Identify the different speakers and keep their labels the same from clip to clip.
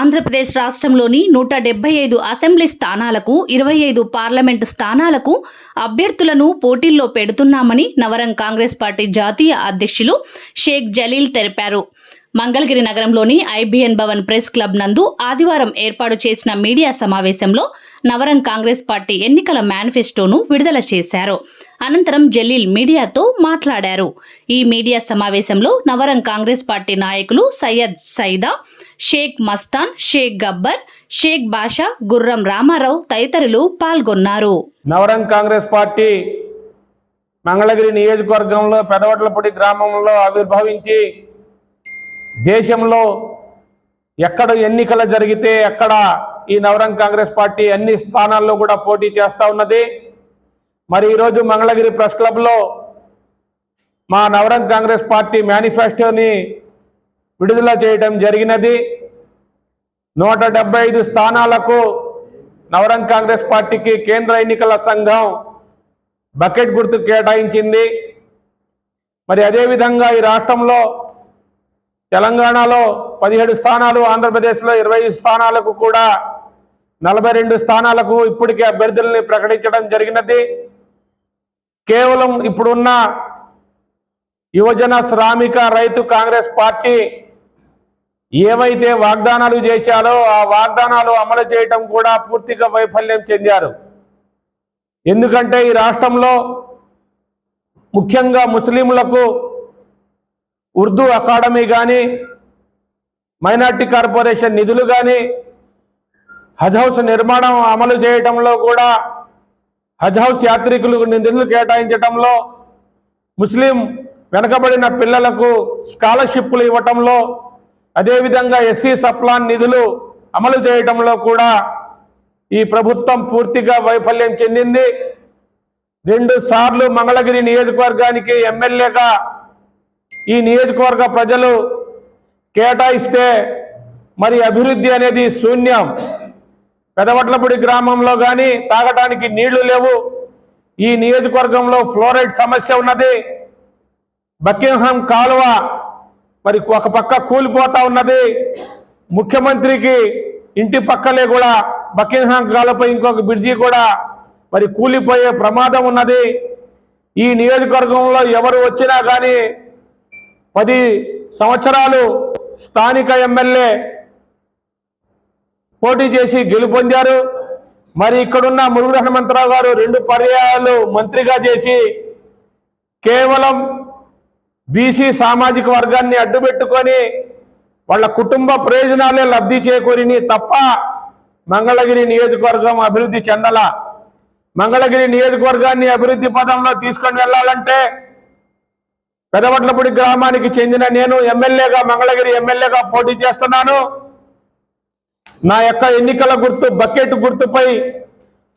Speaker 1: ఆంధ్రప్రదేశ్ రాష్ట్రంలోని నూట డెబ్బై ఐదు అసెంబ్లీ స్థానాలకు ఇరవై ఐదు పార్లమెంటు స్థానాలకు అభ్యర్థులను పోటీల్లో పెడుతున్నామని నవరం కాంగ్రెస్ పార్టీ జాతీయ అధ్యక్షులు షేక్ జలీల్ తెలిపారు. మంగళగిరి నగరంలోని ఐబిఎన్ భవన్ ప్రెస్ క్లబ్ నందు ఆదివారం ఏర్పాటు చేసిన మీడియా సమావేశంలో నవరం కాంగ్రెస్ పార్టీ ఎన్నికల మేనిఫెస్టోను విడుదల చేశారు. అనంతరం జలీల్ మీడియాతో మాట్లాడారు. ఈ మీడియా సమావేశంలో నవరం కాంగ్రెస్ పార్టీ నాయకులు సయ్యద్ సైదా షేక్ మస్తాన్ షేక్ గబ్బర్ షేక్ బాషా గుర్రం రామారావు తదితరులు పాల్గొన్నారు.
Speaker 2: నవరం కాంగ్రెస్ పార్టీ మంగళగిరి నియోజకవర్గంలో పెదవట్లపూడి గ్రామంలో ఆవిర్భవించి దేశంలో ఎక్కడ ఎన్నికలు జరిగితే ఎక్కడ ఈ నవరం కాంగ్రెస్ పార్టీ అన్ని స్థానాల్లో కూడా పోటీ చేస్తూ ఉన్నది. మరి ఈరోజు మంగళగిరి ప్రెస్ క్లబ్లో మా నవరంగ్ కాంగ్రెస్ పార్టీ మేనిఫెస్టోని విడుదల చేయడం జరిగినది. నూట డెబ్బై ఐదు స్థానాలకు నవరంగ్ కాంగ్రెస్ పార్టీకి కేంద్ర ఎన్నికల సంఘం బకెట్ గుర్తు కేటాయించింది. మరి అదేవిధంగా ఈ రాష్ట్రంలో తెలంగాణలో పదిహేడు స్థానాలు ఆంధ్రప్రదేశ్లో ఇరవై స్థానాలకు కూడా నలభై రెండు స్థానాలకు ఇప్పటికే అభ్యర్థుల్ని ప్రకటించడం జరిగినది. కేవలం ఇప్పుడున్న యువజన శ్రామిక రైతు కాంగ్రెస్ పార్టీ ఏవైతే వాగ్దానాలు చేశారో ఆ వాగ్దానాలు అమలు చేయటం కూడా పూర్తిగా వైఫల్యం చెందారు. ఎందుకంటే ఈ రాష్ట్రంలో ముఖ్యంగా ముస్లింలకు ఉర్దూ అకాడమీ కానీ మైనార్టీ కార్పొరేషన్ నిధులు కానీ హజ్ హౌస్ నిర్మాణం అమలు చేయటంలో కూడా హజ్ హౌస్ యాత్రికులకు నిధులు కేటాయించటంలో ముస్లిం వెనకబడిన పిల్లలకు స్కాలర్షిప్లు ఇవ్వటంలో అదేవిధంగా ఎస్సీ సప్లాన్ నిధులు అమలు చేయటంలో కూడా ఈ ప్రభుత్వం పూర్తిగా వైఫల్యం చెందింది. రెండు సార్లు మంగళగిరి నియోజకవర్గానికి ఎమ్మెల్యేగా ఈ నియోజకవర్గ ప్రజలు కేటాయిస్తే మరి అభివృద్ధి అనేది శూన్యం. పెదవట్లపూడి గ్రామంలో కానీ తాగటానికి నీళ్ళు లేవు. ఈ నియోజకవర్గంలో ఫ్లోరైడ్ సమస్య ఉన్నది. బకింగ్హామ్ కాలువ మరి ఒక పక్క కూలిపోతా ఉన్నది. ముఖ్యమంత్రికి ఇంటి పక్కలే కూడా బకింగ్హామ్ కాలువపై ఇంకొక బ్రిడ్జి కూడా మరి కూలిపోయే ప్రమాదం ఉన్నది. ఈ నియోజకవర్గంలో ఎవరు వచ్చినా కానీ పది సంవత్సరాలు స్థానిక ఎమ్మెల్యే పోటీ చేసి గెలుపొందారు. మరి ఇక్కడున్న మురుగుడు హనుమంతరావు గారు రెండు పర్యాయాలు మంత్రిగా చేసి కేవలం బీసీ సామాజిక వర్గాన్ని అడ్డుపెట్టుకొని వాళ్ళ కుటుంబ ప్రయోజనాలే లబ్ధి చేకూరిని తప్ప మంగళగిరి నియోజకవర్గం అభివృద్ధి చెందల. మంగళగిరి నియోజకవర్గాన్ని అభివృద్ధి పదంలో తీసుకొని వెళ్ళాలంటే పెదవట్లపూడి గ్రామానికి చెందిన నేను ఎమ్మెల్యేగా మంగళగిరి ఎమ్మెల్యేగా పోటీ చేస్తున్నాను. నా యొక్క ఎన్నికల గుర్తు బకెట్ గుర్తుపై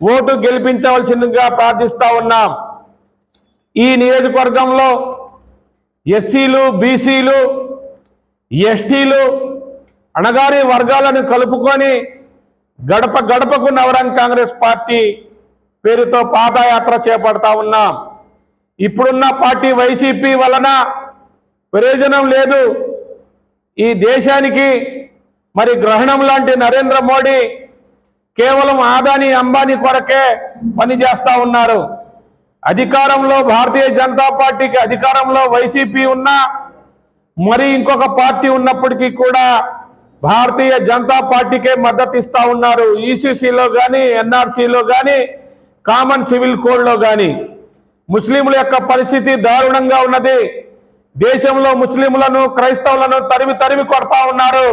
Speaker 2: ఓటు గెలిపించవలసిందిగా ప్రార్థిస్తా ఉన్నాం. ఈ నియోజకవర్గంలో ఎస్సీలు బీసీలు ఎస్టీలు అణగారి వర్గాలను కలుపుకొని గడప గడపకు నవరం కాంగ్రెస్ పార్టీ పేరుతో పాదయాత్ర చేపడతా ఉన్నాం. ఇప్పుడున్న పార్టీ వైసీపీ వలన ప్రయోజనం లేదు. ఈ దేశానికి మరి గ్రహణం లాంటి నరేంద్ర మోడీ కేవలం ఆదాని అంబానీ కొరకే పనిచేస్తా ఉన్నారు. అధికారంలో భారతీయ జనతా పార్టీకి అధికారంలో వైసీపీ ఉన్నా మరి ఇంకొక పార్టీ ఉన్నప్పటికీ కూడా భారతీయ జనతా పార్టీకే మద్దతు ఇస్తా ఉన్నారు. ఈసీసీలో కానీ ఎన్ఆర్సీలో కానీ కామన్ సివిల్ కోడ్లో కానీ ముస్లింల యొక్క పరిస్థితి దారుణంగా ఉన్నది. దేశంలో ముస్లింలను క్రైస్తవులను తరిమి తరిమి కొడతా ఉన్నారు.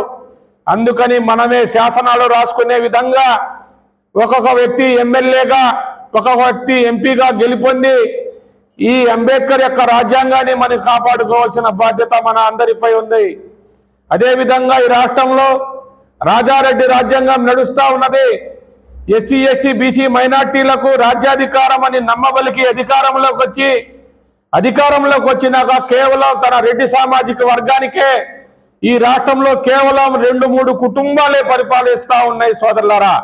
Speaker 2: అందుకని మనమే శాసనాలు రాసుకునే విధంగా ఒక్కొక్క వ్యక్తి ఎమ్మెల్యేగా ఒక్కొక్క వ్యక్తి ఎంపీగా గెలుపొంది ఈ అంబేద్కర్ యొక్క రాజ్యాంగాన్ని మనం కాపాడుకోవాల్సిన బాధ్యత మన అందరిపై ఉంది. అదేవిధంగా ఈ రాష్ట్రంలో రాజారెడ్డి రాజ్యాంగం నడుస్తూ ఉన్నది. ఎస్సీ ఎస్టీ బీసీ మైనార్టీలకు రాజ్యాధికారం అని నమ్మబలికి అధికారంలోకి వచ్చి అధికారంలోకి వచ్చినాక కేవలం తన రెడ్డి సామాజిక వర్గానికే ఈ రాష్ట్రంలో కేవలం రెండు మూడు కుటుంబాలే పరిపాలిస్తా ఉన్నాయి సోదరులారా.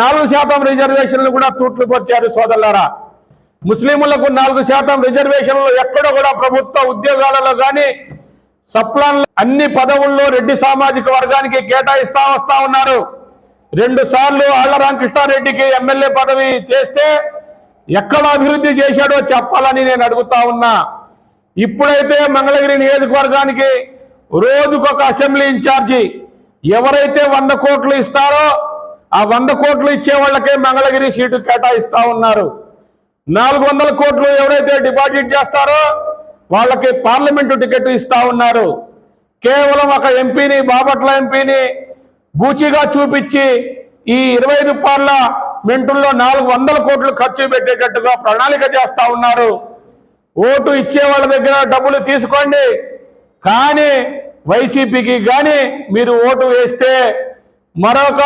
Speaker 2: నాలుగు శాతం రిజర్వేషన్లు కూడా తూట్లు పొచ్చారు సోదరులారా. ముస్లింలకు నాలుగు శాతం రిజర్వేషన్లు ఎక్కడ కూడా ప్రభుత్వ ఉద్యోగాలలో కానీ
Speaker 3: సప్లాన్ అన్ని పదవుల్లో రెడ్డి సామాజిక వర్గానికి కేటాయిస్తా వస్తా ఉన్నారు. రెండు సార్లు ఆళ్ళ రామకృష్ణారెడ్డికి ఎమ్మెల్యే పదవి చేస్తే ఎక్కడ అభివృద్ధి చేశాడో చెప్పాలని నేను అడుగుతా ఉన్నా. ఇప్పుడైతే మంగళగిరి నియోజకవర్గానికి రోజుకొక అసెంబ్లీ ఇన్ఛార్జి ఎవరైతే వంద కోట్లు ఇస్తారో ఆ వంద కోట్లు ఇచ్చే వాళ్ళకే మంగళగిరి సీటు కేటాయిస్తా ఉన్నారు. నాలుగు వందల కోట్లు ఎవరైతే డిపాజిట్ చేస్తారో వాళ్ళకి పార్లమెంటు టికెట్ ఇస్తా ఉన్నారు. కేవలం ఒక ఎంపీని బాపట్ల ఎంపీని బూచిగా చూపించి ఈ ఇరవై ఐదు పార్లమెంటుల్లో నాలుగు వందల కోట్లు ఖర్చు పెట్టేటట్టుగా ప్రణాళిక చేస్తా ఉన్నారు. ఓటు ఇచ్చే వాళ్ళ దగ్గర డబ్బులు తీసుకోండి. కానీ వైసీపీకి కానీ మీరు ఓటు వేస్తే మరొక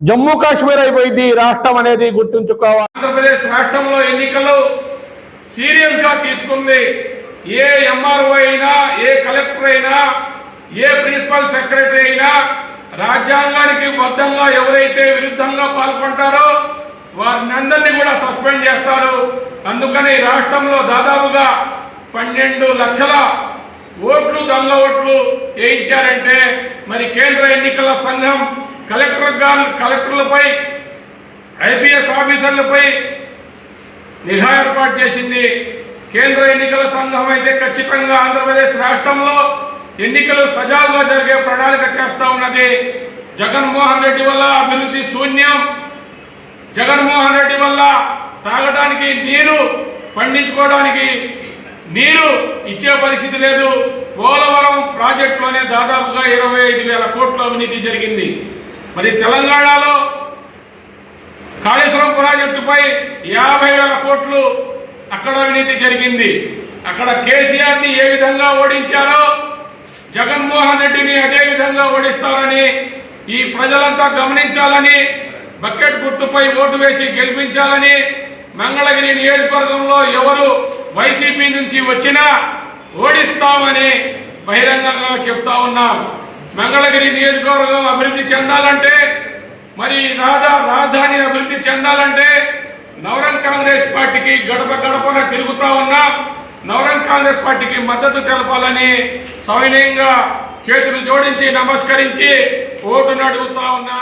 Speaker 3: జమ్మూ కాశ్మీర్ అయిపోయింది ఈ రాష్ట్రం అనేది గుర్తుంచుకోవాలి.
Speaker 2: ఆంధ్రప్రదేశ్ రాష్ట్రంలో ఎన్నికలు సీరియస్గా తీసుకుంది. ఏ ఎంఆర్ఓ అయినా ఏ కలెక్టర్ అయినా ఏ ప్రిన్సిపల్ సెక్రటరీ అయినా రాజ్యాంగానికి బద్ధంగా ఎవరైతే విరుద్ధంగా పాల్గొంటారో వారిని అందరినీ కూడా సస్పెండ్ చేస్తారు. అందుకని ఈ రాష్ట్రంలో దాదాపుగా పన్నెండు లక్షల ఓట్లు దొంగ ఓట్లు వేయించారంటే మరి కేంద్ర ఎన్నికల సంఘం కలెక్టర్ గారు కలెక్టర్లపై ఐపీఎస్ ఆఫీసర్లపై నిఘా ఏర్పాటు చేసింది. కేంద్ర ఎన్నికల సంఘం అయితే ఖచ్చితంగా ఆంధ్రప్రదేశ్ రాష్ట్రంలో ఎన్నికలు సజావుగా జరిగే ప్రణాళిక చేస్తూ ఉన్నది. జగన్మోహన్ రెడ్డి వల్ల అభివృద్ధి శూన్యం. జగన్మోహన్ రెడ్డి వల్ల తాగడానికి నీరు పండించుకోవడానికి నీరు ఇచ్చే పరిస్థితి లేదు. పోలవరం ప్రాజెక్టులోనే దాదాపుగా ఇరవై ఐదు వేల కోట్ల అవినీతి జరిగింది. మరి తెలంగాణలో కాళేశ్వరం ప్రాజెక్టుపై యాభై వేల కోట్లు అక్కడ అవినీతి జరిగింది. అక్కడ కేసీఆర్ని ఏ విధంగా ఓడించారో జగన్మోహన్ రెడ్డిని అదే విధంగా ఓడిస్తారని ఈ ప్రజలంతా గమనించాలని బకెట్ గుర్తుపై ఓటు వేసి గెలిపించాలని మంగళగిరి నియోజకవర్గంలో ఎవరు వైసీపీ నుంచి వచ్చినా ఓడిస్తామని బహిరంగంగా చెప్తా ఉన్నాం. మంగళగిరి నియోజకవర్గం అభివృద్ధి చెందాలంటే మరి రాజా రాజధాని అభివృద్ధి చెందాలంటే నవరం కాంగ్రెస్ పార్టీకి గడప గడపన తిరుగుతా ఉన్నాం. నవరం కాంగ్రెస్ పార్టీకి మద్దతు తెలపాలని సవినయంగా చేతులు జోడించి నమస్కరించి ఓటును అడుగుతా ఉన్నా.